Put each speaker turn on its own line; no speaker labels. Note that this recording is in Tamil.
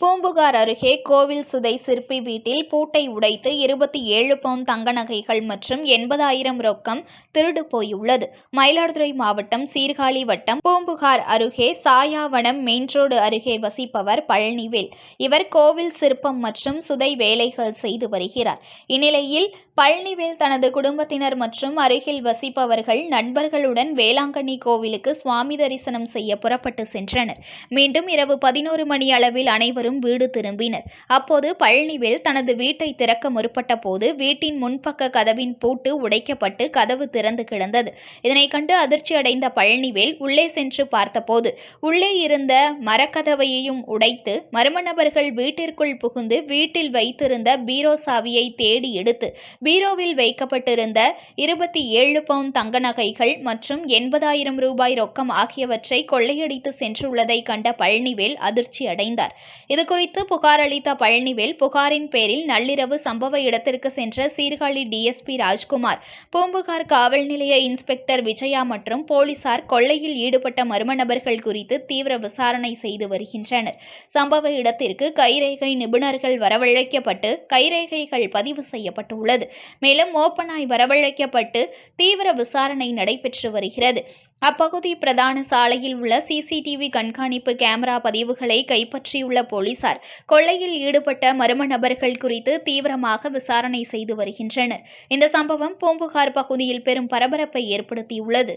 பூம்புகார் அருகே கோவில் சுதை சிற்பி வீட்டில் பூட்டை உடைத்து இருபத்தி ஏழு பவுன் தங்க நகைகள் மற்றும் எண்பதாயிரம் ரொக்கம் திருடு போயுள்ளது. மயிலாடுதுறை மாவட்டம் சீர்காழி வட்டம் பூம்புகார் அருகே சாயாவனம் மெயின் ரோடு அருகே வசிப்பவர் பழனிவேல். இவர் கோவில் சிற்பம் மற்றும் சுதை வேலைகள் செய்து வருகிறார். இந்நிலையில் பழனிவேல் தனது குடும்பத்தினர் மற்றும் அருகில் வசிப்பவர்கள் நண்பர்களுடன் வேளாங்கண்ணி கோவிலுக்கு சுவாமி தரிசனம் செய்ய புறப்பட்டு சென்றனர். மீண்டும் இரவு பதினோரு மணி அளவில் அனைவரும் வீடு திரும்பினர். அப்போது பழனிவேல் தனது வீட்டை திறக்க முற்பட்ட போது வீட்டின் முன்பக்க கதவின் பூட்டு உடைக்கப்பட்டு கதவு திறந்து கிடந்தது. இதனை கண்டு அதிர்ச்சி அடைந்த பழனிவேல் உள்ளே சென்று பார்த்தபோது உள்ளே இருந்த மரக்கதவையையும் உடைத்து மர்ம நபர்கள் வீட்டிற்குள் புகுந்து வீட்டில் வைத்திருந்த பீரோ சாவியை தேடி எடுத்து பீரோவில் வைக்கப்பட்டிருந்த இருபத்தி ஏழு பவுன் தங்க நகைகள் மற்றும் எண்பதாயிரம் ரூபாய் ரொக்கம் ஆகியவற்றை கொள்ளையடித்து சென்றுள்ளதை கண்ட பழனிவேல் அதிர்ச்சி அடைந்தார் இதுகுறித்து புகார் அளித்த பழனிவேல் புகாரின் பேரில் நள்ளிரவு சம்பவ இடத்திற்கு சென்ற சீர்காழி டிஎஸ்பி ராஜ்குமார் பூம்புகார் காவல் நிலைய இன்ஸ்பெக்டர் விஜயா மற்றும் போலீசார் கொள்ளையில் ஈடுபட்ட மர்ம நபர்கள் குறித்து தீவிர விசாரணை செய்து வருகின்றனர். சம்பவ இடத்திற்கு கைரேகை நிபுணர்கள் வரவழைக்கப்பட்டு கைரேகைகள் பதிவு செய்யப்பட்டுள்ளது. மேலும் மோப்பனாய் வரவழைக்கப்பட்டு தீவிர விசாரணை நடைபெற்று வருகிறது. அப்பகுதி பிரதான சாலையில் உள்ள சிசிடிவி கண்காணிப்பு கேமரா பதிவுகளை கைப்பற்றியுள்ள போலீசார் கொள்ளையில் ஈடுபட்ட மர்ம நபர்கள் குறித்து தீவிரமாக விசாரணை செய்து வருகின்றனர். இந்த சம்பவம் பூம்புகார் பகுதியில் பெரும் பரபரப்பை ஏற்படுத்தியுள்ளது.